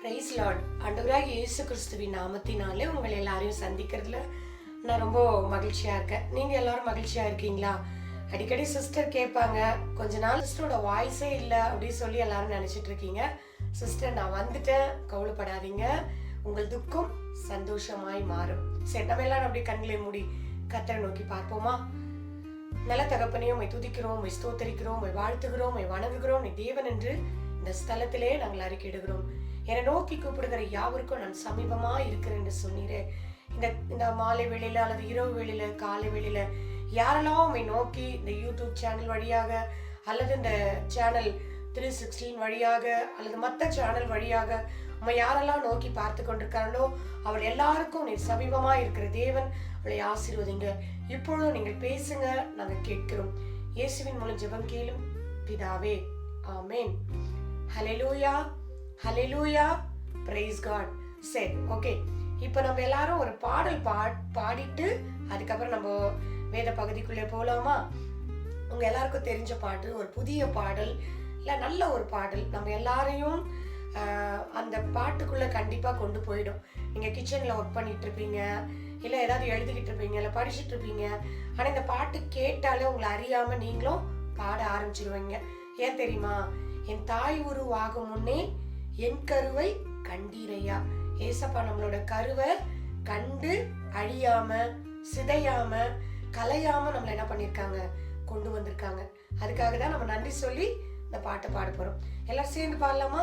Price Lord ஆண்டவராக இயேசு கிறிஸ்துவின் நாமத்தினாலே உங்களை எல்லாரையும் சந்திக்கிறதுல நான் ரொம்ப மகிழ்ச்சியாக இருக்கேன். நீங்கள் எல்லாரும் மகிழ்ச்சியாக இருக்கீங்களா? அடிக்கடி சிஸ்டர் கேட்பாங்க கொஞ்ச நாள் சிஸ்டரோட வாய்ஸே இல்லை அப்படின்னு சொல்லி எல்லாரும் நினச்சிட்டு இருக்கீங்க. சிஸ்டர் நான் வந்துட்டேன். கவலைப்படாதீங்க. உங்கள் துக்கம் சந்தோஷமாய் மாறும். சரி நம்ம எல்லாரும் அப்படியே கண்களை மூடி கத்தரை நோக்கி பார்ப்போமா? நல்ல தகப்பனையும் மை துதிக்கிறோம் உம்மை ஸ்தோத்தரிக்கிறோம் உம்மை வாழ்த்துகிறோம் மை வணங்குகிறோம். நீ தேவன் என்று இந்த ஸ்தலத்திலே நாங்கள் அறிக்கையிடுகிறோம். என்னை நோக்கி கூப்பிடுகிற யாவருக்கும் நான் சமீபமாக இருக்கிறேன் என்று சொன்னீரே. இந்த இந்த மாலை வேளையில் அல்லது இரவு வேளையில் காலை வேளையில் யாரெல்லாம் உண்மை நோக்கி இந்த யூடியூப் சேனல் வழியாக அல்லது இந்த சேனல் த்ரீ சிக்ஸ்டீன் வழியாக அல்லது மற்ற சேனல் வழியாக உண்மை யாரெல்லாம் நோக்கி பார்த்து கொண்டிருக்காங்களோ அவள் எல்லாருக்கும் நீ சமீபமாக இருக்கிற தேவன் அவளை ஆசீர்வதிங்க. இப்பொழுதும் நீங்கள் பேசுங்க நாங்கள் கேட்கிறோம். இயேசுவின் மூலம் ஜெபம் கேளும் பிதாவே ஆமேன். ஹலெலூயா ஹலெலூயா பிரைஸ் காட் சரி ஓகே இப்போ நம்ம எல்லாரும் ஒரு பாடல் பா பாடிட்டு அதுக்கப்புறம் நம்ம வேத பகுதிக்குள்ளே போகலாமா உங்கள் எல்லாருக்கும் தெரிஞ்ச பாட்டு ஒரு புதிய பாடல் இல்லை நல்ல ஒரு பாடல் நம்ம எல்லாரையும் அந்த பாட்டுக்குள்ளே கண்டிப்பாக கொண்டு போயிடும். நீங்கள் கிச்சனில் ஒர்க் பண்ணிட்டு இருப்பீங்க இல்லை ஏதாவது எழுதிக்கிட்டு இருப்பீங்க இல்லை படிச்சுட்டு இருப்பீங்க ஆனால் இந்த பாட்டு கேட்டாலே உங்களை அறியாமல் நீங்களும் பாட ஆரம்பிச்சிருவீங்க. ஏன் தெரியுமா? என் தாய் உருவாகும் முன்னே என் கருவை கண்டீரையா? ஏசப்பா நம்மளோட கருவை கண்டு அழியாம சிதையாம கலையாம நம்மள என்ன பண்ணிருக்காங்க? கொண்டு வந்திருக்காங்க. அதுக்காக தான் நம்ம நன்றி சொல்லி இந்த பாட்டை பாட போறோம். எல்லாரும் சேர்ந்து பாடலாமா?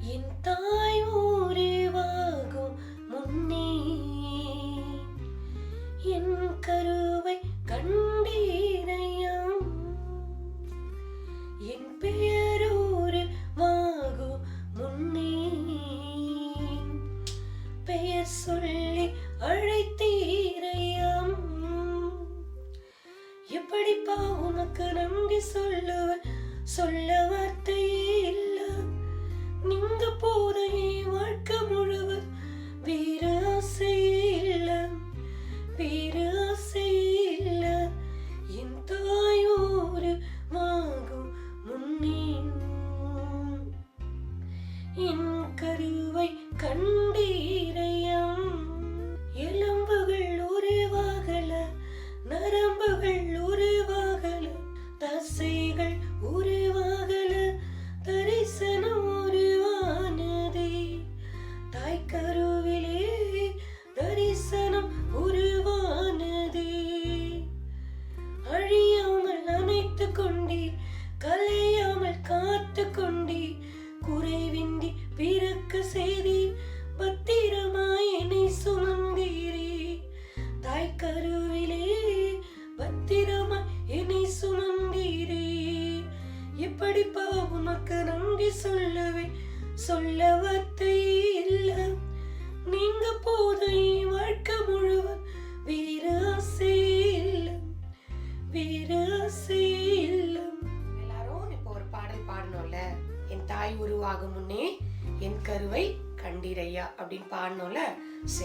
என் தாய்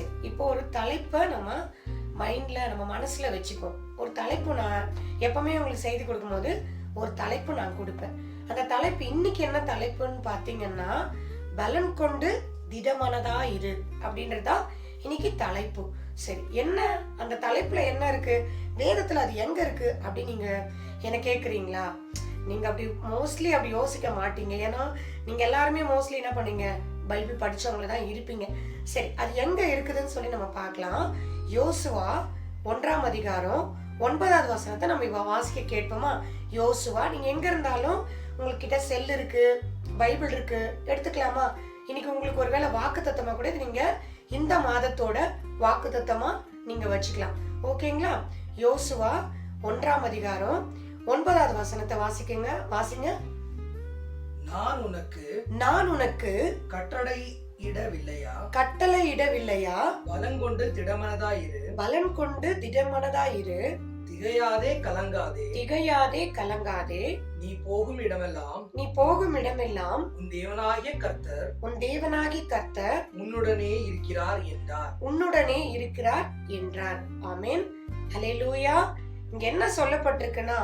சரி இப்போ ஒரு தலைப்பை நம்ம மைண்ட்ல நம்ம மனசுல வச்சுக்கோ ஒரு தலைப்பு நான் எப்பவுமே உங்களுக்கு செய்தி கொடுக்கும்போது ஒரு தலைப்பு நான் கொடுப்பேன். அந்த தலைப்பு இன்னைக்கு என்ன தலைப்புன்னு பார்த்தீங்கன்னா பலன் கொண்டு திடமனதா இரு அப்படின்றதா இன்னைக்கு தலைப்பு. சரி என்ன? அந்த தலைப்புல என்ன இருக்கு? வேதத்துல அது எங்க இருக்கு அப்படி நீங்க என்ன கேக்குறீங்களா? நீங்க அப்படி மோஸ்ட்லி அப்படி யோசிக்க மாட்டீங்க. ஏன்னா நீங்க எல்லாருமே மோஸ்ட்லி என்ன பண்ணீங்க? பைபிள் படிச்சவங்கள தான் இருப்பீங்க. சரி அது எங்கே இருக்குதுன்னு சொல்லி நம்ம பார்க்கலாம். யோசுவா ஒன்றாம் அதிகாரம் ஒன்பதாவது வசனத்தை நம்ம இவ வாசிக்க கேட்போமா? யோசுவா நீங்கள் எங்கே இருந்தாலும் உங்கள்கிட்ட செல் இருக்குது பைபிள் இருக்குது எடுத்துக்கலாமா? இன்னைக்கு உங்களுக்கு ஒருவேளை வாக்கு கூட நீங்கள் இந்த மாதத்தோட வாக்கு நீங்கள் வச்சுக்கலாம். ஓகேங்களா? யோசுவா ஒன்றாம் அதிகாரம் ஒன்பதாவது வசனத்தை வாசிக்கங்க வாசிங்க. நான் உனக்கு நான் உனக்கு கட்டளை இடவில்லையா கட்டளை இடவில்லையா பலங்கொண்டு திடமனதாயிரு பலன் கொண்டு திடமனதாயிரு திகையாதே கலங்காதே. திகையாதே கலங்காதே. நீ போகும் இடமெல்லாம் நீ போகும் இடமெல்லாம் உன் தேவனாகிய கர்த்தர் உன் தேவனாகி கர்த்தர் உன்னுடனே இருக்கிறார் என்றார். உன்னுடனே இருக்கிறார் என்றார். ஆமென். ஹalleluya. இங்க என்ன சொல்லப்பட்டிருக்குன்னா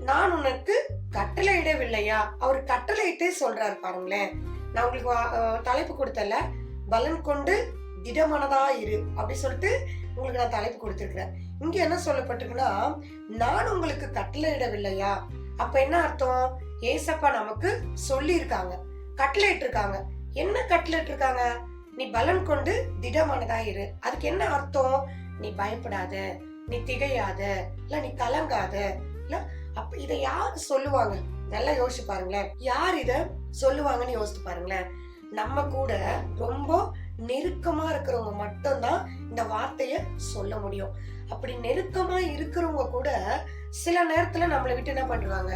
நான் உனக்கு கட்டளையிடவில்லையா அவர் கட்டளையிட்டே சொல்றாரு பாருங்களேன். நான் உங்களுக்கு வா- தலைப்பு கொடுத்தல பலன் கொண்டு திடமனதா இரு அப்படி சொல்லிட்டு உங்களுக்கு நான் தலைப்பு கொடுத்துருக்கிறேன். இங்க என்ன சொல்லப்பட்டிருக்குன்னா நான் உங்களுக்கு கட்டளையிடவில்லையா அப்ப என்ன அர்த்தம்? ஏசப்பா நமக்கு சொல்லி இருக்காங்க கட்டளையிட்டு இருக்காங்க என்ன கட்டளையிட்டு இருக்காங்க நீ பலன் கொண்டு திடமானதா இரு. அதுக்கு என்ன அர்த்தம்? நீ பயப்படாத. நீ திகையாத இல்ல நீ கலங்காத இல்ல அப்ப இதை யார் சொல்லுவாங்க? நல்லா யோசிச்சு பாருங்களேன். யார் இத சொல்லுவாங்கன்னு யோசிச்சு பாருங்களேன். நம்ம கூட ரொம்ப நெருக்கமா இருக்கிறவங்க மட்டும்தான் இந்த வார்த்தைய சொல்ல முடியும். அப்படி நெருக்கமா இருக்கிறவங்க கூட சில நேரத்துல நம்மளை விட்டு என்ன பண்ணுவாங்க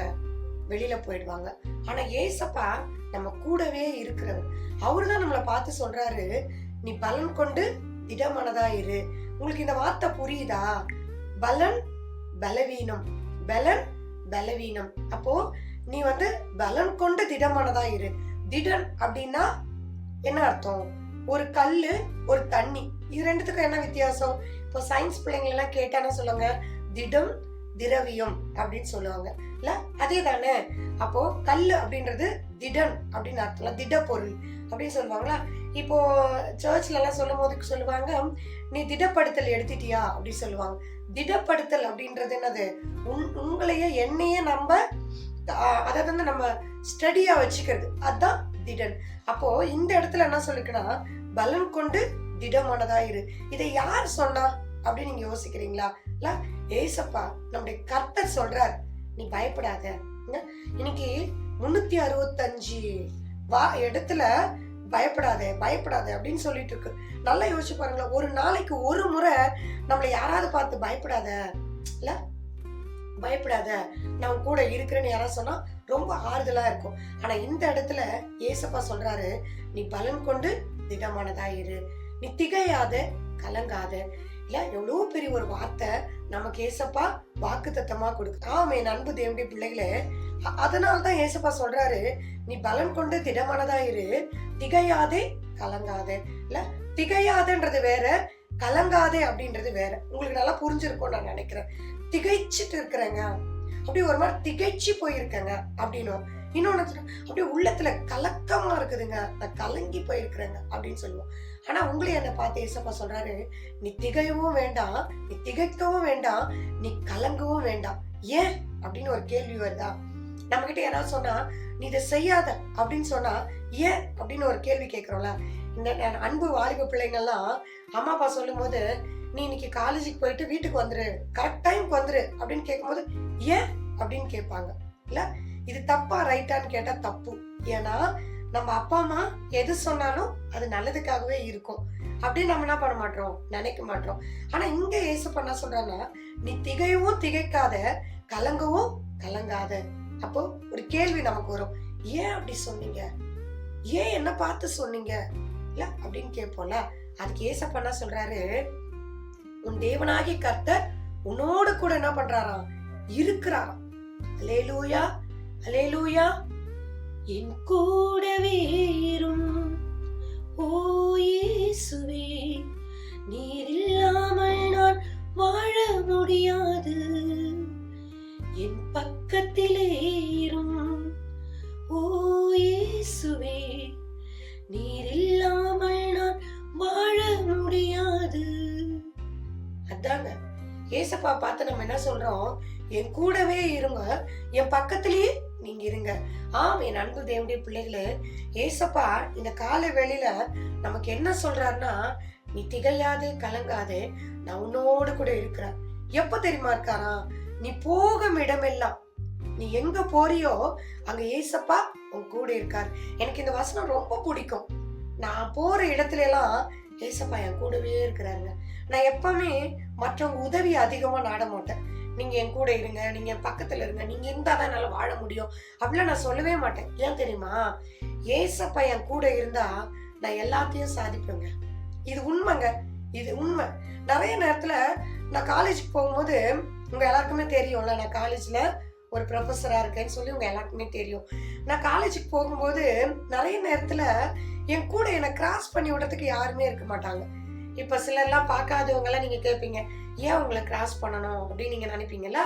வெளியில போயிடுவாங்க. ஆனா ஏசப்பா நம்ம கூடவே இருக்கிறவர். அவருதான் நம்மளை பார்த்து சொல்றாரு நீ பலன் கொண்டு திடமனதா இரு. உங்களுக்கு இந்த வார்த்தை புரியுதா? பலன் பலவீனம். பலன் பலவீனம். அப்போ நீ வந்து பலன் கொண்டு திடமானதா இரு. திடன் அப்படின்னா என்ன அர்த்தம்? ஒரு கல்லு ஒரு தண்ணி. இது ரெண்டுத்துக்கும் என்ன வித்தியாசம்? இப்போ சயின்ஸ் பிள்ளைங்க எல்லாம் கேட்டா என்ன சொல்லுவாங்க? திடம் திரவியம் அப்படின்னு சொல்லுவாங்க. இல்ல? அதே தானே அப்போ கல் அப்படின்றது திடன் அப்படின்னு அர்த்தம். திட பொருள் அப்படின்னு சொல்லுவாங்களா? இப்போ சர்ச்ல எல்லாம் சொல்லும் போது சொல்லுவாங்க நீ திடப்படுத்தல் எடுத்துட்டியா? அப்படின்னு சொல்லுவாங்க. திடப்படுத்தல் அப்படின்றது என்னது? உன் உங்களையே என்னையே நம்ம அதை வந்து நம்ம ஸ்டடியா வச்சுக்கிறது. அதுதான் திடன். அப்போ இந்த இடத்துல என்ன சொல்லிருக்குன்னா பலன் கொண்டு திடமானதா இரு. இதை யார் சொன்னா அப்படின்னு நீங்க யோசிக்கிறீங்களா? இல்ல ஏசப்பா நம்முடைய கர்த்தர் சொல்றார் நீ பயப்படாத. என்ன? இன்னைக்கு முன்னூத்தி அறுபத்தஞ்சு வா இடத்துல பயப்படாதே பயப்படாத அப்படின்னு சொல்லிட்டு இருக்கு. நல்லா யோசிச்சு பாருங்களேன் ஒரு நாளைக்கு ஒரு முறை நம்மளை யாராவது பார்த்து பயப்படாத இல்ல? பயப்படாத நான் கூட இருக்கிறேன்னு யாராவது சொன்னா ரொம்ப ஆறுதலா இருக்கும். ஆனா இந்த இடத்துல ஏசப்பா சொல்றாரு நீ பலன் கொண்டு திடமானதா இரு. நீ திகையாத கலங்காத. இல்ல எவ்வளவு பெரிய ஒரு வார்த்தை நமக்கு ஏசப்பா வாக்கு தத்தமா கொடுக்கு. ஆமே அன்பு தேவனுடைய பிள்ளைகளே அ- அதனாலதான் ஏசப்பா சொல்றாரு நீ பலன் கொண்டு திடமானதா இரு திகையாதே கலங்காதே. இல்ல திகையாதன்றது வேற கலங்காதே அப்படின்றது வேற. உங்களுக்கு நல்லா புரிஞ்சிருக்கும் நான் நினைக்கிறேன். திகைச்சிட்டு இருக்கிறேங்க. அப்படி ஒரு மாதிரி திகைச்சு போயிருக்கேங்க. அப்படின்னும் இன்னொன்னு சொல்ல, அப்படியே உள்ளத்துல கலக்கமா இருக்குதுங்க. நான் கலங்கி போயிருக்கிறேங்க. அப்படின்னு சொல்லுவோம். ஆனா உங்களை என்ன பார்த்து ஏசப்பா சொல்றாரு நீ திகையவும் வேண்டாம் நீ திகைக்கவும் வேண்டாம் நீ கலங்கவும் வேண்டாம். ஏன்? அப்படின்னு ஒரு கேள்வி வருதா? நம்ம கிட்ட யாராவது சொன்னா நீ இதை செய்யாத அப்படின்னு சொன்னா ஏன்? அப்படின்னு ஒரு கேள்வி கேட்கிறோம்ல. இந்த அன்பு வாலிப பிள்ளைங்கள்லாம் அம்மா அப்பா சொல்லும் போது நீ இன்னைக்கு காலேஜுக்கு போயிட்டு வீட்டுக்கு வந்துரு. கரெக்ட் டைம்க்கு வந்துரு. அப்படின்னு கேட்கும்போது ஏன்? அப்படின்னு கேட்பாங்க. இல்ல? இது தப்பா ரைட்டான்னு கேட்டா தப்பு. ஏன்னா நம்ம அப்பா அம்மா எது சொன்னாலும் அது நல்லதுக்காகவே இருக்கும். அப்படின்னு நம்ம என்ன பண்ண மாட்டோம்? நினைக்க மாட்டோம். ஆனா இங்க ஏசு பண்ண சொல்றாங்கன்னா நீ திகையவும் திகைக்காத கலங்கவும் கலங்காத. அப்போ ஒரு கேள்வி நமக்கு வரும். ஏன் அப்படி சொன்னீங்க? ஏன் என்ன பார்த்து சொன்னீங்க? இல்ல அப்படின்னு கேட்போம்ல. அதுக்கு ஏசப்பண்ணா என்ன சொல்றாரு? உன் தேவனாகி கர்த்தர் உன்னோடு கூட என்ன பண்றாராம்? இருக்கிறாராம். அலேலூயா அலேலூயா என் கூடவே இரும் ஓ இயேசுவே நீர் இல்லாமல் நான் வாழ முடியாது. என் பக்கத்திலே இரும் ஓ இயேசுவே நீர் இல்லாமல் நான் வாழ முடியாது. அதாங்க ஏசப்பா பார்த்து நம்ம என்ன சொல்றோம்? என் கூடவே இருங்க என் பக்கத்திலேயே நீங்க இருங்க. ஆம் என் அன்பு தேவனுடைய பிள்ளைகளே ஏசப்பா இந்த கால வேளையில நமக்கு என்ன சொல்றாருன்னா நீ திகையாதே கலங்காதே நான் உன்னோடு கூட இருக்கிறேன். எப்ப தெரியுமா இருக்காரா நீ போகும் இடமெல்லாம். நீ எங்க போறியோ அங்க ஏசப்பா உன் கூட இருக்கார். எனக்கு இந்த வசனம் ரொம்ப பிடிக்கும். நான் போற இடத்துல எல்லாம் ஏசப்பா என் கூடவே இருக்கிறாருங்க. நான் எப்பவுமே மற்றவங்க உதவி அதிகமா நாட மாட்டேன். நீங்க என் கூட இருங்க நீங்க என் பக்கத்துல இருங்க நீங்க இருந்தாதான் என்னால வாழ முடியும். அப்படிலாம் நான் சொல்லவே மாட்டேன். ஏன் தெரியுமா? ஏசப்பா என் கூட இருந்தா நான் எல்லாத்தையும் சாதிப்பேங்க. இது உண்மைங்க. இது உண்மை. நிறைய நேரத்துல நான் காலேஜுக்கு போகும்போது உங்க எல்லாருக்குமே தெரியும்ல நான் காலேஜ்ல ஒரு ப்ரொஃபஸராக இருக்கேன்னு சொல்லி உங்க எல்லாருக்குமே தெரியும். நான் காலேஜுக்கு போகும்போது நிறைய நேரத்துல என் கூட என்னை கிராஸ் பண்ணி விடுறதுக்கு யாருமே இருக்க மாட்டாங்க. இப்ப சிலர்லாம் பார்க்காதவங்க எல்லாம் நீங்க கேட்பீங்க ஏன் உங்களை கிராஸ் பண்ணணும்? அப்படின்னு நீங்க நினைப்பீங்கல்ல?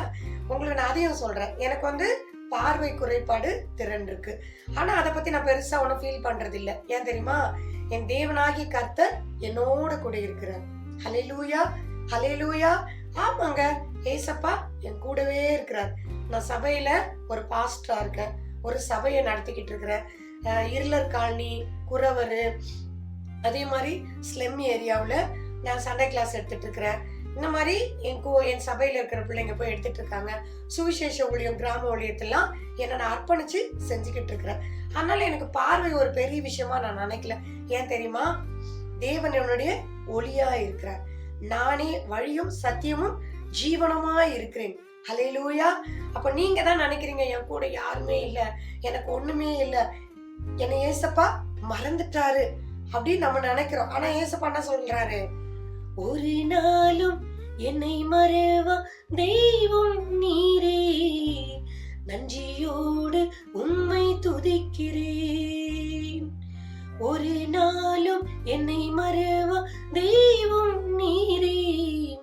உங்களுக்கு நான் அதையும் சொல்றேன். எனக்கு வந்து பார்வை குறைபாடு திறன் இருக்கு. ஆனா அதை பத்தி நான் பெருசா ஒன்றும் ஃபீல் பண்றது இல்லை ஏன் தெரியுமா? என் தேவனாகி கர்த்தர் என்னோட கூட இருக்கிறார். ஹalleluya ஹalleluya ஆமாங்க ஏசப்பா என் கூடவே இருக்கிறார். நான் சபையில ஒரு பாஸ்டரா இருக்கேன். ஒரு சபையை நடத்திக்கிட்டு இருக்கிறேன். இருளர் காலனி குறவர் அதே மாதிரி ஸ்லெம் ஏரியாவில் நான் சண்டே கிளாஸ் எடுத்துட்டு இருக்கிறேன். இந்த மாதிரி என் கோ என் சபையில் இருக்கிற பிள்ளைங்க போய் எடுத்துட்டு இருக்காங்க. சுவிசேஷ ஊழியம் கிராம ஊழியத்தெல்லாம் என்னை நான் அர்ப்பணிச்சு செஞ்சுக்கிட்டு இருக்கிறேன். அதனால எனக்கு பார்வை ஒரு பெரிய விஷயமா நான் நினைக்கல. ஏன் தெரியுமா? தேவன் என்னுடைய ஒளியா இருக்கிறார். நானே வழியும் சத்தியமும் ஜீவனமா இருக்கிறேன். ஹலையிலூயா அப்ப நீங்க தான் நினைக்கிறீங்க என் கூட யாருமே இல்ல எனக்கு ஒண்ணுமே இல்ல. என்னை ஏசப்பா மறந்துட்டாரு அப்படின்னு நம்ம நினைக்கிறோம். ஆனா ஏசப்பா என்ன சொல்றாரு? ஒரு நாளும் என்னை மறவா தெய்வம் நீரே. நன்றியோடு உம்மை துதிக்கிறேன். ஒரு நாளும் என்னை மறவா தெய்வம் நீரே.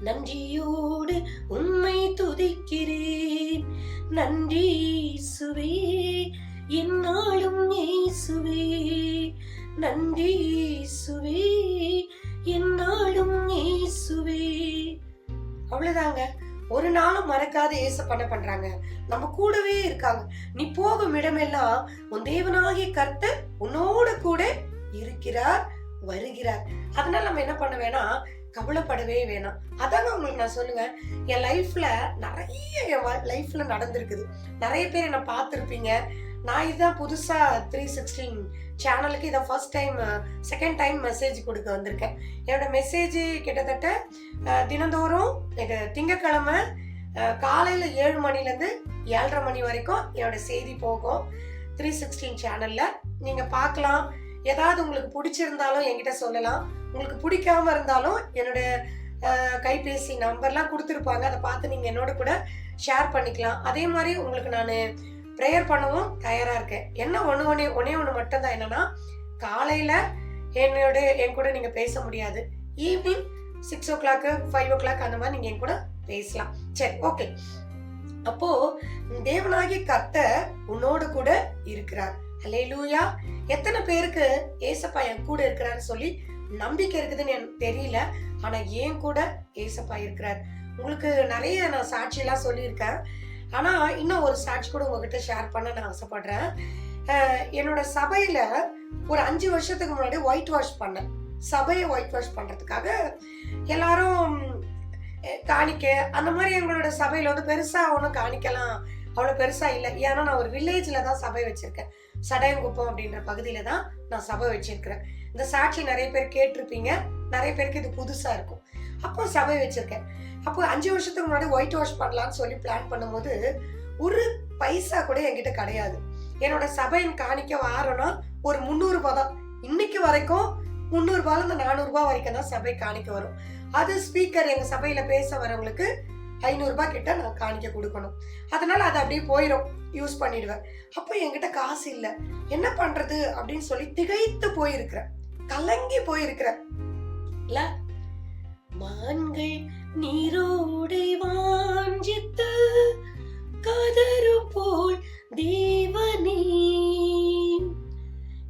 நன்றியோடு உண்மை துதிக்கிறேன். நன்றி சுவே என்னாலும் இயேசுவே. நன்றி சுவே என்னாலும் இயேசுவே. அவ்வளவுதாங்க. ஒரு நாளும் மறக்காத ஏச பண்ண பண்றாங்க. நம்ம கூடவே இருக்காங்க. நீ போகும் இடமெல்லாம் உன் தேவனாகிய கர்த்தர் உன்னோட கூட இருக்கிறார் வருகிறார். அதனால நம்ம என்ன பண்ண வேணாம் கவலைப்படவே வேணாம். அதாங்க உங்களுக்கு நான் சொல்லுவேன். என் லைஃப்ல நிறைய என் லைஃப்ல நடந்திருக்குது. நிறைய பேர் என்ன பார்த்துருப்பீங்க. நான் இதுதான் புதுசாக த்ரீ சிக்ஸ்டீன் சேனலுக்கு இதை first time second time message கொடுக்க வந்திருக்கேன். என்னோடய மெசேஜ் கிட்டத்தட்ட தினந்தோறும் எனக்கு திங்கக்கிழமை காலையில் ஏழு மணிலேருந்து ஏழரை மணி வரைக்கும் என்னோட செய்தி போகும் த்ரீ சிக்ஸ்டீன் சேனலில் நீங்கள் பார்க்கலாம். ஏதாவது உங்களுக்கு பிடிச்சிருந்தாலும் என்கிட்ட சொல்லலாம். உங்களுக்கு பிடிக்காம இருந்தாலும் என்னோட கைபேசி நம்பர்லாம் கொடுத்துருப்பாங்க. அதை பார்த்து நீங்கள் என்னோட கூட ஷேர் பண்ணிக்கலாம். அதே மாதிரி உங்களுக்கு நான் ப்ரேயர் பண்ணவும் தயாராக இருக்கேன். என்ன ஒன்று ஒன்றே ஒன்றே ஒன்று மட்டும்தான். என்னன்னா காலையில் என்னோட என் கூட நீங்கள் பேச முடியாது. Evening six o'clock five o'clock அந்த மாதிரி நீங்கள் என் கூட பேசலாம். சரி ஓகே அப்போ தேவனாகி கத்த உன்னோடு கூட இருக்கிறார். அல்லேலூயா எத்தனை பேருக்கு ஏசப்பா என் கூட இருக்கிறான்னு சொல்லி நம்பிக்கை இருக்குதுன்னு எனக்கு தெரியல. ஆனா ஏன் கூட ஏசப்பா இருக்கிறார். உங்களுக்கு நிறைய நான் சாட்சியெல்லாம் சொல்லியிருக்கேன். ஆனால் இன்னும் ஒரு சாட்சி கூட உங்ககிட்ட ஷேர் பண்ண நான் ஆசைப்படுறேன். என்னோட சபையில் ஒரு அஞ்சு வருஷத்துக்கு முன்னாடி ஒயிட் வாஷ் பண்ணேன். சபையை ஒயிட் வாஷ் பண்ணுறதுக்காக எல்லாரும் காணிக்க அந்த மாதிரி எங்களோட சபையில் வந்து பெருசாக ஒன்றும் காணிக்கலாம் அவ்வளோ பெருசாக இல்லை. ஏன்னா நான் ஒரு வில்லேஜில் தான் சபை வச்சுருக்கேன். சடையங்குப்பம் அப்படின்ற பகுதியில் தான் நான் சபை வச்சுருக்கிறேன். இந்த சாட்சி நிறைய பேர் கேட்டிருப்பீங்க. நிறைய பேருக்கு இது புதுசாக இருக்கும். அப்போ சபை வச்சிருக்கேன். அப்போ அஞ்சு வருஷத்துக்கு முன்னாடி ஒயிட் வாஷ் பண்ணலாம்னு சொல்லி பிளான் பண்ணும்போது ஒரு பைசா கூட என்கிட்ட கிடையாது. என்னோட சபையின் காணிக்க வாரம்னா ஒரு முந்நூறுபா தான். இன்னைக்கு வரைக்கும் முந்நூறுபால இருந்து நானூறுபா வரைக்கும் தான் சபை காணிக்க வரும். அது ஸ்பீக்கர் எங்க சபையில பேச வரவங்களுக்கு ஐநூறுரூபா கிட்ட நான் காணிக்க கொடுக்கணும். அதனால அது அப்படியே போயிடும் யூஸ் பண்ணிடுவேன். அப்போ என்கிட்ட காசு இல்லை. என்ன பண்றது அப்படின்னு சொல்லி திகைத்து போயிருக்கிறேன். கலங்கி போயிருக்கிறேன். இல்லை? மான்கள் நீரோடை வாஞ்சித்து கதறு போல் தேவனே.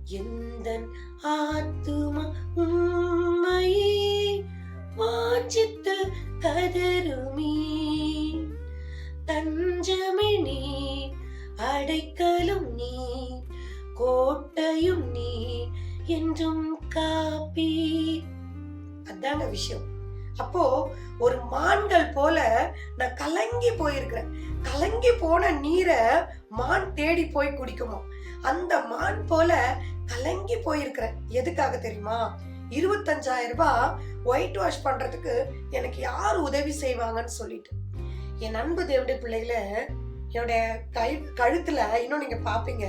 எந்த ஆத்துமா உம்மையே வாஞ்சித்து கதருமே. தஞ்சமே நீ அடைக்கலும் நீ கோட்டையும் நீ என்றும் காப்பி அதான விஷயம். அப்போ ஒரு மான்கள் போல நான் கலங்கி போயிருக்கிறேன். கலங்கி போன நீரை மான் தேடி போய் குடிக்குமா? அந்த மான் போல கலங்கி போயிருக்கிறேன். எதுக்காக தெரியுமா? இருபத்தஞ்சாயிரம் ரூபாய் ஒயிட் வாஷ் பண்றதுக்கு எனக்கு யார் உதவி செய்வாங்கன்னு சொல்லிட்டு. என் அன்பு தேவடைய பிள்ளைகள என்னுடைய கை கழுத்துல இன்னும் நீங்க பாப்பீங்க.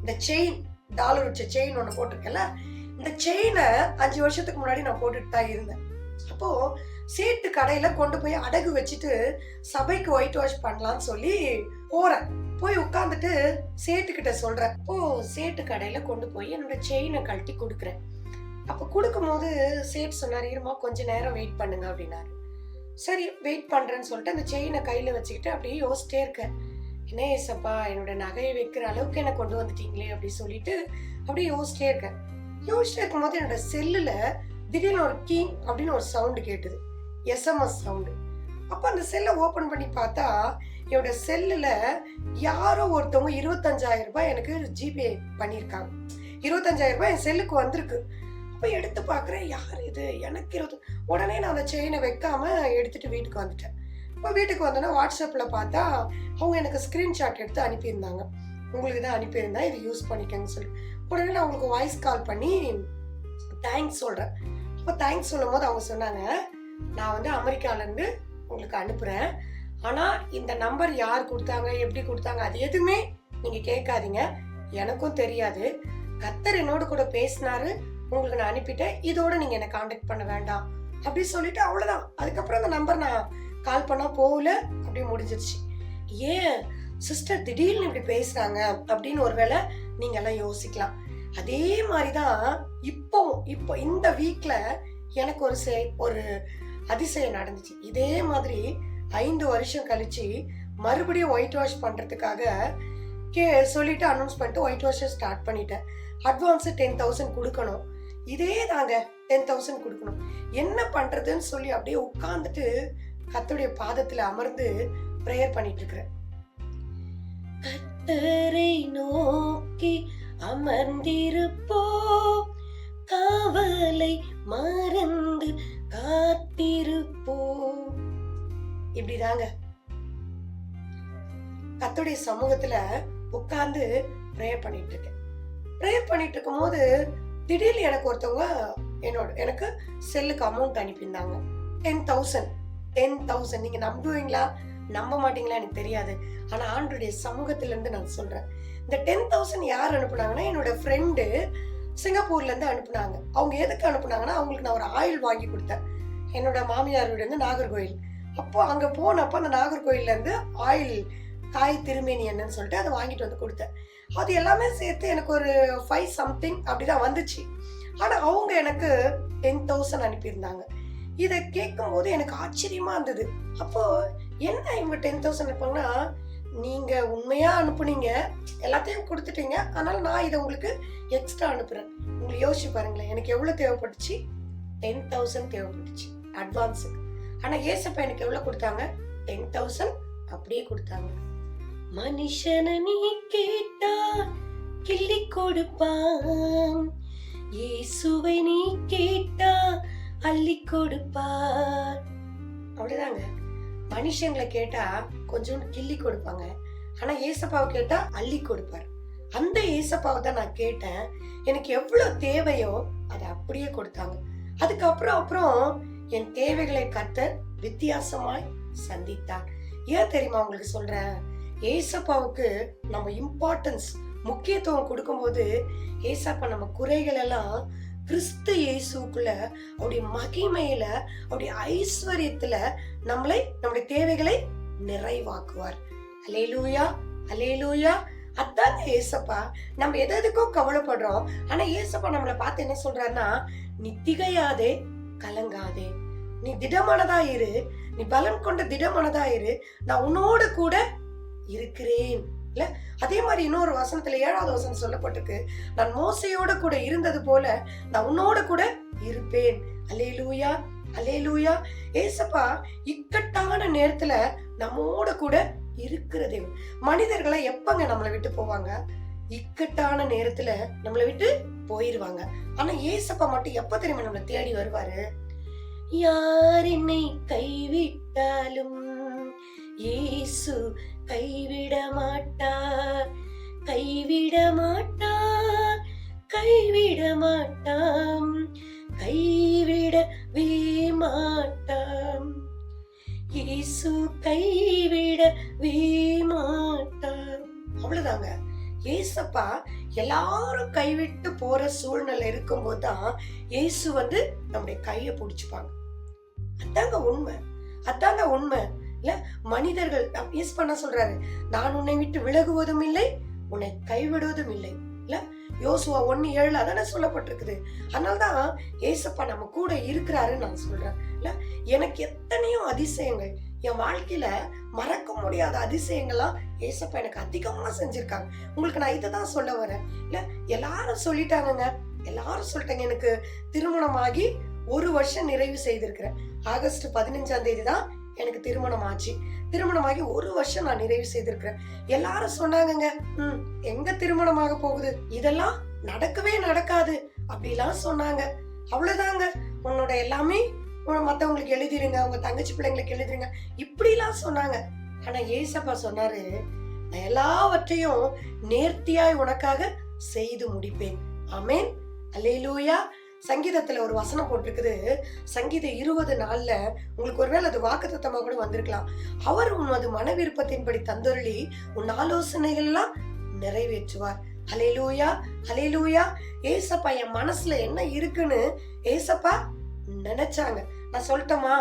இந்த செயின் டாலர் வச்ச செயின் ஒன்று போட்டிருக்கல இந்த செயினை அஞ்சு வருஷத்துக்கு முன்னாடி நான் போட்டுட்டு தான் இருந்தேன். அப்போ சேட்டு கடையில கொண்டு போய் அடகு வச்சுட்டு சபைக்கு ஒயிட் வாஷ் பண்ணலாம்னு சொல்லி போறேன். போய் உட்காந்துட்டு சேட்டு கிட்ட சொல்றேன். ஓ சேட்டு கடையில கொண்டு போய் என்னோட செயினை கழட்டி கொடுக்குறேன். அப்ப கொடுக்கும்போது சேட் சொன்னார் இருமா கொஞ்ச நேரம் வெயிட் பண்ணுங்க அப்படின்னாரு. சரி வெயிட் பண்றேன்னு சொல்லிட்டு அந்த செயினை கையில வச்சுக்கிட்டு அப்படியே யோசிச்சிட்டே இருக்கேன். என்ன ஏசப்பா என்னோட நகையை வைக்கிற அளவுக்கு என்ன கொண்டு வந்துட்டீங்களே அப்படி சொல்லிட்டு அப்படியே யோசிச்சிட்டே இருக்கேன். யோசிச்சிட்டே இருக்கும்போது என்னோட செல்லுல திடீர்னு ஒரு கீங் அப்படின்னு ஒரு சவுண்டு கேட்டுது. எஸ்எம்எஸ் சவுண்டு அப்போ அந்த செல்லை ஓப்பன் பண்ணி பார்த்தா என்னோட செல்லில் யாரோ ஒருத்தவங்க இருபத்தஞ்சாயிரம் ரூபாய் எனக்கு ஜிபே பண்ணியிருக்காங்க இருபத்தஞ்சாயிரம் ரூபாய் என் செல்லுக்கு வந்திருக்கு. அப்போ எடுத்து பார்க்குறேன் யார் இது? எனக்கு இருபது உடனே நான் அந்த செயினை வைக்காம எடுத்துட்டு வீட்டுக்கு வந்துட்டேன். இப்போ வீட்டுக்கு வந்தோன்னா வாட்ஸ்அப்பில் பார்த்தா அவங்க எனக்கு ஸ்க்ரீன்ஷாட் எடுத்து அனுப்பியிருந்தாங்க. உங்களுக்கு தான் அனுப்பியிருந்தேன் இது யூஸ் பண்ணிக்கங்கன்னு சொல்லி. உடனே நான் உங்களுக்கு வாய்ஸ் கால் பண்ணி தேங்க்ஸ் சொல்கிறேன் அப்போ தேங்க்ஸ் சொல்லும் போது அவங்க சொன்னாங்க நான் வந்து அமெரிக்காலேருந்து உங்களுக்கு அனுப்புகிறேன் ஆனால் இந்த நம்பர் யார் கொடுத்தாங்க எப்படி கொடுத்தாங்க அது எதுவுமே நீங்கள் கேட்காதீங்க. எனக்கும் தெரியாது. கத்தர் என்னோட கூட பேசினாரு உங்களுக்கு நான் அனுப்பிட்டேன். இதோட நீங்கள் என்னை காண்டாக்ட் பண்ண வேண்டாம். அப்படி சொல்லிட்டு அவ்வளோதான் அதுக்கப்புறம் அந்த நம்பர் நான் கால் பண்ணால் போகல அப்படியே முடிஞ்சிருச்சு. ஏன்? சிஸ்டர் திடீர்னு இப்படி பேசுகிறாங்க அப்படின்னு ஒருவேளை நீங்க எல்லாம் யோசிக்கலாம். அதே மாதிரி தான் இப்போ இப்போ இந்த வீக்ல எனக்கு ஒரு செ ஒரு அதிசயம் நடந்துச்சு. இதே மாதிரி ஐந்து வருஷம் கழிச்சு மறுபடியும் ஒயிட் வாஷ் பண்ணுறதுக்காக கே சொல்லிட்டு அனௌன்ஸ் பண்ணிட்டு ஒயிட் வாஷை ஸ்டார்ட் பண்ணிட்டேன். அட்வான்ஸு டென் தௌசண்ட் கொடுக்கணும். இதே தாங்க டென் தௌசண்ட் கொடுக்கணும். என்ன பண்ணுறதுன்னு சொல்லி அப்படியே உட்காந்துட்டு கத்துடைய பாதத்தில் அமர்ந்து ப்ரேயர் பண்ணிட்டு இருக்கிறேன். கத்தரை நோக்கி அமர்ந்திருப்போ? காவலை மறந்து காத்திருப்போ? இப்படிதாங்க. கத்துடைய சமூகத்துல உட்கார்ந்து ப்ரேயர் பண்ணிட்டு இருக்கேன் ப்ரேயர் பண்ணிட்டு இருக்கும்போது திடீர்னு எனக்கு ஒருத்தவங்க என்னோட எனக்கு செல்லுக்கு அமௌண்ட் அனுப்பியிருந்தாங்க. டென் தௌசண்ட் டென் தௌசண்ட் நீங்க நம்புவீங்களா? நம்ப மாட்டீங்களா? எனக்கு தெரியாது. ஆனா ஆண்டுடைய சமூகத்திலிருந்து நான் சொல்றேன். இந்த டென் தௌசண்ட் யார் அனுப்புனாங்கன்னா என்னோட ஃப்ரெண்டு சிங்கப்பூர்லேருந்து அனுப்புனாங்க. அவங்க எதுக்கு அனுப்புனாங்கன்னா அவங்களுக்கு நான் ஒரு ஆயில் வாங்கி கொடுத்தேன். என்னோட மாமியார் வீடு வந்து நாகர்கோயில் அப்போ அங்கே போனப்போ அந்த நாகர்கோயிலேருந்து ஆயில் காய் திருமேனி என்னன்னு சொல்லிட்டு அதை வாங்கிட்டு வந்து கொடுத்தேன். அது எல்லாமே சேர்த்து எனக்கு ஒரு ஃபைவ் சம்திங் அப்படி தான் வந்துச்சு. ஆனால் அவங்க எனக்கு டென் தௌசண்ட் அனுப்பியிருந்தாங்க. இதை கேட்கும் போது எனக்கு ஆச்சரியமாக இருந்தது. அப்போது என்ன இவங்க டென் தௌசண்ட் அனுப்பாங்கன்னா நீங்கள் உண்மையாக அனுப்புனீங்க எல்லாத்தையும் கொடுத்துட்டீங்க. ஆனால் நான் இதை உங்களுக்கு எக்ஸ்ட்ரா அனுப்புகிறேன் உங்களுக்கு யோசிச்சு பாருங்களேன் எனக்கு எவ்வளோ தேவைப்பட்டுச்சு? டென் தௌசண்ட் தேவைப்பட்டுச்சு அட்வான்ஸுக்கு ஆனால் ஏசப்பா எனக்கு எவ்வளோ கொடுத்தாங்க? டென் தௌசண்ட் அப்படியே கொடுத்தாங்க. மனுஷனை நீ கேட்டா கிள்ளி கொடுப்பான். இயேசுவை நீ கேட்டா அள்ளி கொடுப்பார். அப்படிதாங்க மனுஷங்களை கேட்டா கொஞ்சம் கிள்ளி கொடுப்பாங்க. ஆனா ஏசப்பாவை கேட்டா அள்ளி கொடுப்பார். அந்த ஏசப்பாவை தான் நான் கேட்டேன். எனக்கு எவ்வளவு தேவையோ அதை அப்படியே கொடுத்தாங்க. அதுக்கப்புறம் அப்புறம் என் தேவைகளை கத்தர் வித்தியாசமாய் சந்தித்தார். ஏன் தெரியுமா உங்களுக்கு சொல்றேன்? ஏசப்பாவுக்கு நம்ம இம்பார்ட்டன்ஸ் முக்கியத்துவம் கொடுக்கும்போது ஏசப்பா நம்ம குறைகள் எல்லாம் கிறிஸ்து இயேசுக்குள்ள அவருடைய மகிமையில அவருடைய ஐஸ்வர்யத்துல நம்மளை நம்முடைய தேவைகளை நிறைவாக்குவார். அலேலூயா அலேலூயா அதான் ஏசப்பா நம்ம எது எதுக்கோ கவலைப்படுறோம். ஆனா ஏசப்பா நம்மளை பார்த்து என்ன சொல்றாருன்னா நீ திகையாதே கலங்காதே. நீ திடமானதா இரு. நீ பலம் கொண்ட திடமானதா இரு. நான் உன்னோட கூட இருக்கிறேன். இல்லை? அதே மாதிரி இன்னொரு வசனத்துல ஏழாவது வசனம் சொல்லப்பட்டிருக்கு. நான் மோசையோட கூட இருந்தது போல நான் உன்னோட கூட இருப்பேன். அலேலூயா அலேலூயா ஏசப்பா இக்கட்டான நேரத்துல நம்மோட கூட இருக்கிற தேவன். மனிதர்களை எப்பங்க நம்மளை விட்டு போவாங்க? இக்கட்டான நேரத்துல நம்மளை விட்டு போயிருவாங்க. ஆனா ஏசப்பா மட்டும் எப்ப தெரியுமா நம்மளை தேடி வருவாரு? யார் என்னை கைவிட்டாலும் இயேசு கைவிட மாட்டார் கைவிட மாட்டார் கைவிட மாட்டாம் கைவிடவே மாட்டாம் இயேசு கைவிடவே மாட்டார் அவ்வளவுதாங்க. ஏசப்பா எல்லாரும் கைவிட்டு போற சூழ்நிலை இருக்கும்போது தான் இயேசு வந்து நம்முடைய கையை பிடிச்சிப்பாங்க. அதாங்க உண்மை. அதாங்க உண்மை. இல்லை மனிதர்கள் யூஸ் பண்ண சொல்றாரு. நான் உன்னை விட்டு விலகுவதும் இல்லை உன்னை கைவிடுவதும் இல்லை. இல்ல யோசுவா ஒன்னு ஏழு அதானே சொல்லப்பட்டிருக்குது. அதனாலதான் ஏசப்பா நம்ம கூட இருக்கிறாருன்னு நான் சொல்றேன். இல்ல எனக்கு எத்தனையோ அதிசயங்கள் என் வாழ்க்கையில மறக்க முடியாத அதிசயங்கள்லாம் ஏசப்பா எனக்கு அதிகமா செஞ்சிருக்காங்க. உங்களுக்கு நான் இதை தான் சொல்ல வரேன். இல்ல எல்லாரும் சொல்லிட்டாங்கங்க. எல்லாரும் சொல்லிட்டாங்க எனக்கு திருமணமாகி ஒரு வருஷம் நிறைவு செய்திருக்கிறேன். ஆகஸ்ட் பதினஞ்சாம் தேதி தான் எனக்கு திருமணம் ஆச்சு திருமணமாகி ஒரு வருஷம் நான் நிறைவு செய்திருக்கிறேன். எல்லாரும் சொன்னாங்கங்க ம் எங்க திருமணமாக போகுது? இதெல்லாம் நடக்கவே நடக்காது. அப்படிலாம் சொன்னாங்க. அவ்வளவுதாங்க. உன்னோட எல்லாமே மத்தவங்களுக்கு எழுதிருங்க உங்க தங்கச்சி பிள்ளைங்களுக்கு எழுதிருங்க. இப்படிலாம் சொன்னாங்க. ஆனா ஏசப்பா சொன்னாரு நான் எல்லாவற்றையும் நேர்த்தியாய் உனக்காக செய்து முடிப்பேன். அமேன் அலேலூயா சங்கீதத்துல ஒரு வசனம் போட்டிருக்குது. சங்கீதம் இருபது நாள்ல உங்களுக்கு ஒருவேளை அது வாக்குத்தத்தமா கூட வந்திருக்கலாம். அவர் உனது மன விருப்பத்தின்படி தந்தொருளி உன் ஆலோசனைகள்லாம் நிறைவேற்றுவார். ஹலேலூயா ஹலேலூயா ஏசப்பா என் மனசுல என்ன இருக்குன்னு ஏசப்பா நினைச்சாங்க. நான் சொல்லட்டோமா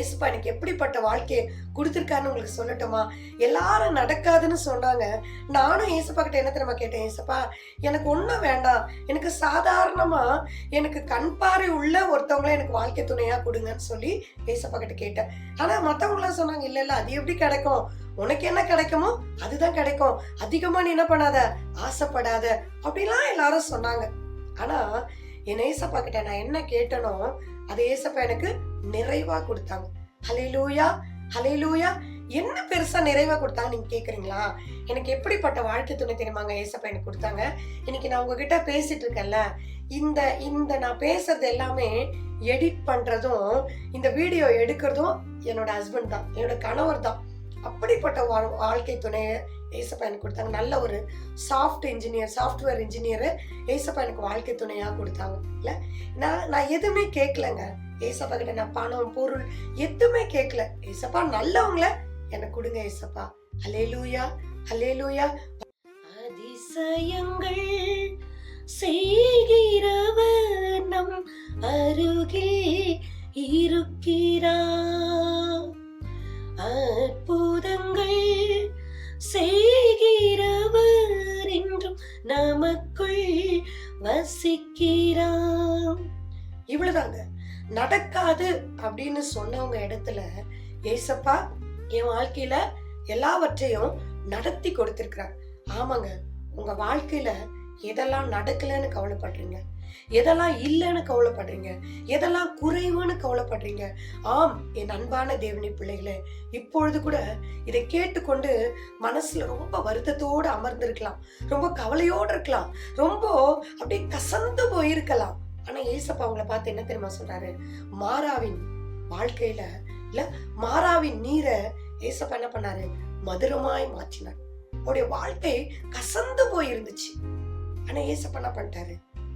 ஏசுப்பா எனக்கு எப்படிப்பட்ட வாழ்க்கையை கொடுத்துருக்காருன்னு உங்களுக்கு சொல்லட்டுமா? எல்லாரும் நடக்காதுன்னு சொன்னாங்க. நானும் ஏசப்பா கிட்ட என்ன தெரியுமா கேட்டேன்? ஏசப்பா எனக்கு ஒன்றும் வேண்டாம். எனக்கு சாதாரணமாக எனக்கு கண் உள்ள ஒருத்தவங்கள எனக்கு வாழ்க்கை துணையாக கொடுங்கன்னு சொல்லி ஏசப்பா கிட்ட கேட்டேன். ஆனால் மற்றவங்களாம் சொன்னாங்க இல்லை இல்லை அது எப்படி கிடைக்கும்? உனக்கு என்ன கிடைக்குமோ அதுதான் கிடைக்கும். அதிகமாக நீ என்ன பண்ணாத? ஆசைப்படாத. அப்படிலாம் எல்லாரும் சொன்னாங்க. ஆனால் என் ஏசப்பா கிட்ட நான் என்ன கேட்டனோ அது ஏசப்பா எனக்கு நிறைவா கொடுத்தாங்க. ஹலேலூயா ஹலேலூயா என்ன பெருசா நிறைவா கொடுத்தாங்க நீங்க கேக்குறீங்களா? எனக்கு எப்படிப்பட்ட வாழ்க்கை துணை தெரியுமாங்க? ஏசப்பா எனக்கு கொடுத்தாங்க. இன்னைக்கு நான் உங்ககிட்ட பேசிட்டு இருக்கேன்ல. இந்த இந்த நான் பேசுறது எல்லாமே எடிட் பண்றதும் இந்த வீடியோ எடுக்கிறதும் என்னோட ஹஸ்பண்ட் தான். என்னோட கணவர் தான். அப்படிப்பட்ட வாழ்க்கை துணையை ஏசப்பா எனக்கு கொடுத்தாங்க. நல்ல ஒரு சாஃப்ட் இன்ஜினியர் சாஃப்ட்வேர் இன்ஜினியர் ஏசப்பா எனக்கு வாழ்க்கை துணையாக கொடுத்தாங்க. இல்லை? நான் நான் எதுவுமே கேட்கலங்க ஏசப்பா கிட்ட நான் பணம் பொருள் எதுவுமே கேட்கல ஏசப்பா நல்லவங்கள எனக்கு கொடுங்க ஏசப்பா. ஹலேலூயா ஹலேலூயா அதிசயங்கள் செய்கிறவர் நம் அருகில் இருக்கிறார். அற்புதங்கள் செய்கிறவர் என்றும் நமக்குள் வசிக்கிறார். இவ்வளவுதாங்க. நடக்காது அப்படின்னு சொன்னவங்க இடத்துல ஏசப்பா என் வாழ்க்கையில எல்லாவற்றையும் நடத்தி கொடுத்திருக்கிறார். ஆமாங்க. உங்க வாழ்க்கையில எதெல்லாம் நடக்கலைன்னு கவலைப்படுறீங்க. எதெல்லாம் இல்லைன்னு கவலைப்படுறீங்க? எதெல்லாம் குறைவுன்னு கவலைப்படுறீங்க? ஆம் என் அன்பான தேவனி பிள்ளைகளே இப்பொழுது கூட இதை கேட்டுக்கொண்டு மனசுல ரொம்ப வருத்தத்தோடு அமர்ந்திருக்கலாம். ரொம்ப கவலையோடு இருக்கலாம். ரொம்ப அப்படியே கசந்து போயிருக்கலாம். ஆனா ஏசப்பா அவங்கள பார்த்து என்ன தெரியுமா சொல்றாரு? மாறாவின் வாழ்க்கையில இல்ல மாறாவின் நீரை ஏசப்பா என்ன பண்ணாரு? மதுரமாய் மாற்றினார். அவருடைய வாழ்க்கை கசந்து போயிருந்துச்சு. ஆனா ஏசப்பா என்ன பண்ணிட்டாரு?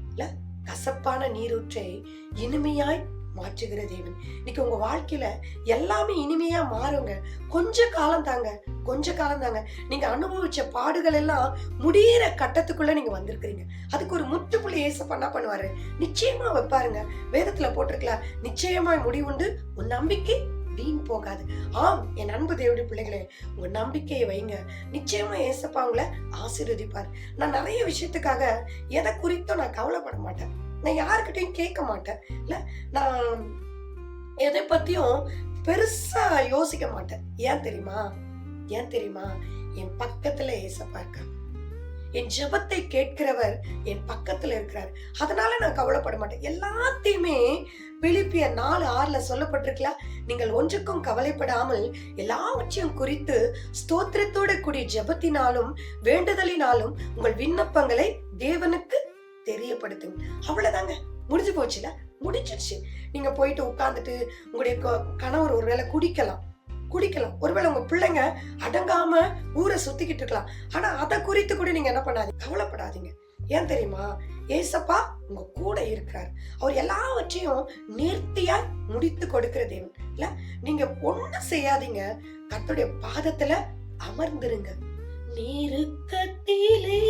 இல்ல கசப்பான நீரூற்றை இனிமையாய் மாற்றுகிற தேவன். இன்னைக்கு உங்க வாழ்க்கையில எல்லாமே இனிமையா மாறுங்க. கொஞ்ச காலம் தாங்க கொஞ்ச காலம் தாங்க. நீங்க அனுபவிச்ச பாடுகள் எல்லாம் முடியிற கட்டத்துக்குள்ள நீங்க வந்திருக்கிறீங்க. அதுக்கு ஒரு முற்றுப்புள்ளி ஏசப்பா என்ன பண்ணுவாரு? நிச்சயமா வைப்பாருங்க. வேதத்துல போட்டிருக்கலாம் நிச்சயமாய் முடிவுண்டு உன் நம்பிக்கை வீண் போகாது. ஆம் என் அன்பு தேவடி பிள்ளைகளே உங்க நம்பிக்கையை வைங்க. நிச்சயமா ஏசப்பா உங்களை ஆசீர்வதிப்பார். நான் நிறைய விஷயத்துக்காக எதை குறித்தும் நான் கவலைப்பட மாட்டேன். நான் யாருக்கிட்டையும் கேட்க மாட்டேன். இல்ல நான் எதை பத்தியும் பெருசா யோசிக்க மாட்டேன். ஏன் தெரியுமா? ஏன் தெரியுமா? என் பக்கத்துல ஏசப்பா இருக்காங்க என் ஜெபத்தை கேட்கிறவர் என் பக்கத்துல இருக்கிறார். அதனால நான் கவலைப்பட மாட்டேன். எல்லாத்தையுமே பிலிப்பிய நாலு ஆறுல சொல்லப்பட்டிருக்கல நீங்கள் ஒன்றுக்கும் கவலைப்படாமல் எல்லாவற்றையும் குறித்து ஸ்தோத்திரத்தோட கூடிய ஜெபத்தினாலும் வேண்டுதலினாலும் உங்கள் விண்ணப்பங்களை தேவனுக்கு தெரியப்படுத்துங்க அவ்வளவுதாங்க. முடிஞ்சு போச்சுல? முடிஞ்சிருச்சு நீங்க போயிட்டு உட்கார்ந்துட்டு உங்களுடைய க- கணவர் ஒருவேளை குடிக்கலாம். குடிக்கலாம். ஒருவேளை உங்க பிள்ளைங்க அடங்காம ஊரை சுத்திக்கிட்டு இருக்கலாம். ஆனா அதை குறித்து கூட நீங்க என்ன பண்ணாதீங்க. கவலைப்படாதீங்க. ஏன் தெரியுமா? ஏசப்பா உங்க கூட இருக்கிறார் அவர் எல்லாவற்றையும் நேர்த்தியா முடித்து கொடுக்கிற தேவன். இல்ல நீங்க ஒண்ணு செய்யாதீங்க. கத்துடைய பாதத்துல அமர்ந்திருங்க. நெருக்கத்திலே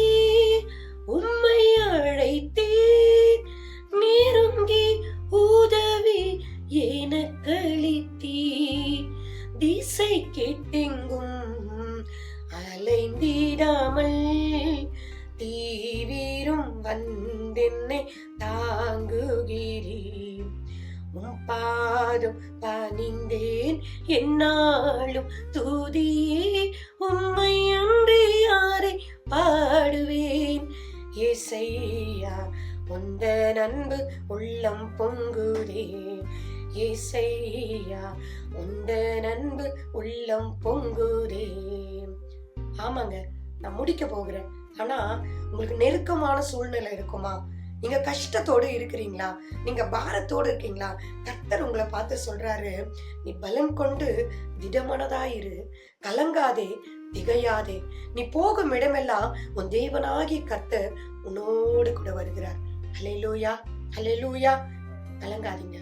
உண்மை அழைத்தேன். நெருங்கி உதவி எனக்களித்தீர். திசை கேட்டெங்கும் அலைந்திடாமல் தீவிரும் வந்தென்னை தாங்குகிறீர் உன் பாதம் பணிந்தேன் என்னாலும் துதியே உம்மை அன்றி யாரை பாடுவேன்? இசையா உந்த அன்பு உள்ளம் பொங்குதே. இசையா உந்த அன்பு உள்ளம் பொங்குதே. ஆமாங்க நான் முடிக்க போகிறேன். ஆனால் உங்களுக்கு நெருக்கமான சூழ்நிலை இருக்குமா? நீங்க கஷ்டத்தோடு இருக்கிறீங்களா? நீங்க பாரத்தோடு இருக்கீங்களா? கர்த்தர் உங்களை பார்த்து சொல்றாரு நீ பலன் கொண்டு திடமனதாயிரு கலங்காதே திகையாதே. நீ போகும் இடமெல்லாம் உன் தேவனாகி கர்த்தர் உன்னோடு கூட வருகிறார். ஹலே லூயா ஹலே லூயா கலங்காதீங்க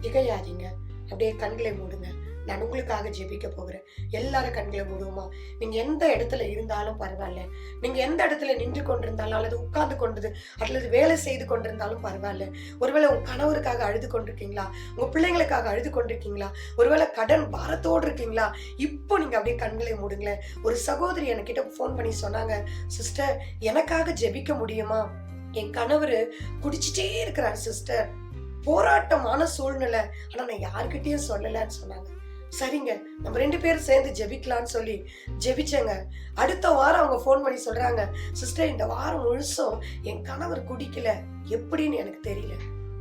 திகையாதீங்க. அப்படியே கண்களை மூடுங்க. நான் உங்களுக்காக ஜெபிக்க போகிறேன். எல்லாரும் கண்களை மூடுவோமா? நீங்க எந்த இடத்துல இருந்தாலும் பரவாயில்ல. நீங்க எந்த இடத்துல நின்று கொண்டிருந்தாலும் அல்லது உட்கார்ந்து கொண்டது அல்லது வேலை செய்து கொண்டிருந்தாலும் பரவாயில்ல. ஒருவேளை உங்க கணவருக்காக அழுது கொண்டிருக்கீங்களா? உங்க பிள்ளைங்களுக்காக அழுது கொண்டிருக்கீங்களா? ஒருவேளை கடன் பாரத்தோடு இருக்கீங்களா? இப்போ நீங்க அப்படியே கண்களை மூடுங்களேன். ஒரு சகோதரி என்கிட்ட ஃபோன் பண்ணி சொன்னாங்க சிஸ்டர் எனக்காக ஜெபிக்க முடியுமா? என் கணவர் குடிச்சிட்டே இருக்கிறார் சிஸ்டர் போராட்டமான சூழ்நிலை. ஆனா நான் யார்கிட்டயும் சொல்லலன்னு சொன்னாங்க. சரிங்க நம்ம ரெண்டு பேரும் சேர்ந்து ஜெபிக்கலான்னு சொல்லி ஜெபிச்சேங்க. அடுத்த வாரம் அவங்க ஃபோன் பண்ணி சொல்கிறாங்க சிஸ்டர் இந்த வாரம் முழுசும் என் கணவர் குடிக்கல. எப்படின்னு எனக்கு தெரியல.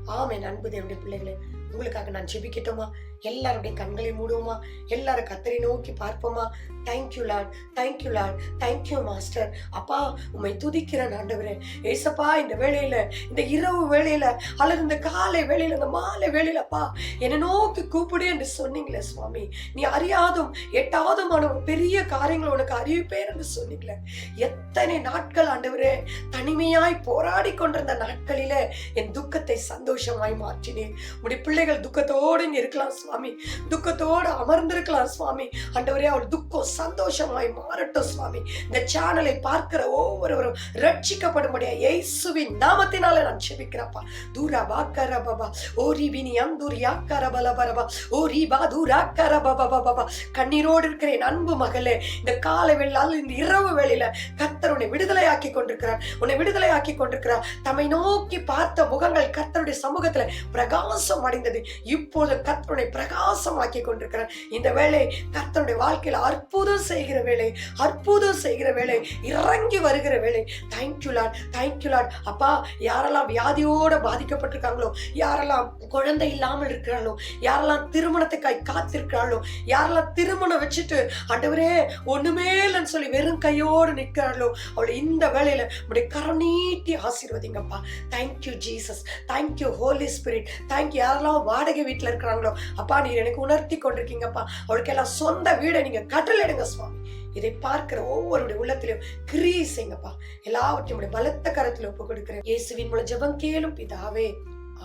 ஆம் என் அன்பு தேவனுடைய பிள்ளைகளே உங்களுக்காக நான் ஜெபிக்கட்டுமா? எல்லாருடைய கண்களை மூடுவோமா? எல்லாரும் கத்தரை நோக்கி பார்ப்போமா? Thank you lord thank you lord thank you master அப்பா உம்மை துதிக்கிறேன் ஆண்டவரே. ஏசப்பா இந்த வேலையில இந்த இரவு வேலையில அல்லது இந்த காலை வேலையில இந்த மாலை வேலையிலப்பா என்னை நோக்கி கூப்பிடு என்று சொன்னீங்களே சுவாமி. நீ அறியாதும் எட்டாவதுமான ஒரு பெரிய காரியங்கள் உனக்கு அறிவிப்பேர் என்று சொன்னீங்களே. எத்தனை நாட்கள் ஆண்டவரே தனிமையாய் போராடி கொண்டிருந்த நாட்களில என் துக்கத்தை சந்தோஷமாய் மாற்றினேன் உடைய பிள்ளைகள் துக்கத்தோடு இருக்கலாம் சுவாமி. துக்கத்தோடு அமர்ந்திருக்கலாம் சுவாமி. ஆண்டவரே அவள் துக்கம் சந்தோஷமாய் மாறட்டும் சுவாமி. இந்த சேனலை பார்க்கிற ஒவ்வொருவரும் ரட்சிக்கப்படும்படியா இயேசுவின் நாமத்தினால நான் செபிக்கிறப்பா தூரா பாக்கர பாபா ஓ ரிபினி அந்தூர் யாக்கர பல பரபா ஓ ரீபா தூரா கர பாபா பாபா கண்ணீரோடு இருக்கிறேன் அன்பு மகளே இந்த காலை வெள்ளால் இந்த இரவு வேளையில கர்த்தர் உன்னை விடுதலையாக்கி கொண்டிருக்கிறார். உன்னை விடுதலையாக்கி கொண்டிருக்கிறார். தம்மை நோக்கி பார்த்த முகங்கள் கர்த்தருடைய சமூகத்துல பிரகாசம் அடைந்தது. இப்போது கர்த்தருடைய பிரகாசமாக்கி கொண்டிருக்கிறார். இந்த வேளை கர்த்தருடைய வாழ்க்கையில அற்புதம் செய்கிற வேலை அற்புதம் செய்கிற வேலை இறங்கி வருகிற வேலை தேங்க்யூ லாட் தேங்க்யூ லாட் அப்பா யாரெல்லாம் வியாதியோட பாதிக்கப்பட்டிருக்காங்களோ யாரெல்லாம் குழந்தை இல்லாமல் இருக்கிறாங்களோ யாரெல்லாம் திருமணத்துக்காய் காத்திருக்கிறாளோ யாரெல்லாம் திருமணம் வச்சுட்டு அண்டவரே ஒண்ணுமே இல்லைன்னு சொல்லி வெறும் கையோடு நிற்கிறாங்களோ அவளை இந்த வேலையில உடைய கரம் நீட்டி ஆசீர்வதிங்கப்பா thank you Jesus thank you holy spirit thank you யாரெல்லாம் வாடகை வீட்டில் இருக்கிறாங்களோ அப்பா நீர் எனக்கு உணர்த்தி கொண்டிருக்கீங்கப்பா. அவளுக்கு எல்லாம் சொந்த வீடை நீங்க கட்டளையிடுங்க சுவாமி. இதை பார்க்கிற ஒவ்வொருடைய உள்ளத்திலும் கிரியை செய்யுங்கப்பா. எல்லாவற்றையும் உடைய பலத்த கரத்தில் ஒப்பு கொடுக்கிறேன். இயேசுவின் மூலம் ஜெபம் கேளும் பிதாவே.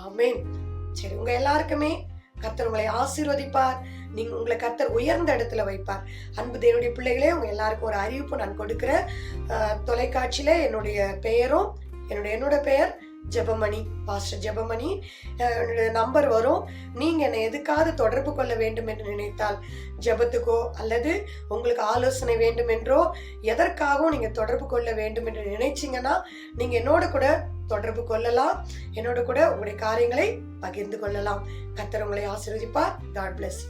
ஆமேன். சரி உங்க எல்லாருக்குமே கர்த்தர் உங்களை ஆசீர்வதிப்பார். நீங்க உங்களை கர்த்தர் உயர்ந்த இடத்துல வைப்பார். அன்பு தேவனுடைய பிள்ளைகளே உங்க எல்லாருக்கும் ஒரு அறிவிப்பு நான் கொடுக்கிறேன். தொலைக்காட்சியில என்னுடைய பெயரும் என்னுடைய என்னோட பெயர் ஜெபமணி பாஸ்டர் ஜெபமணி என்னுடைய நம்பர் வரும். நீங்கள் என்னை எதுக்காவது தொடர்பு கொள்ள வேண்டும் என்று நினைத்தால் ஜெபத்துக்கோ அல்லது உங்களுக்கு ஆலோசனை வேண்டும் என்றோ எதற்காகவும் நீங்கள் தொடர்பு கொள்ள வேண்டும் என்று நினைச்சிங்கன்னா நீங்கள் என்னோட கூட தொடர்பு கொள்ளலாம். என்னோட கூட உங்களுடைய காரியங்களை பகிர்ந்து கொள்ளலாம். கத்தர் உங்களை ஆசீர்வதிப்பார். God plus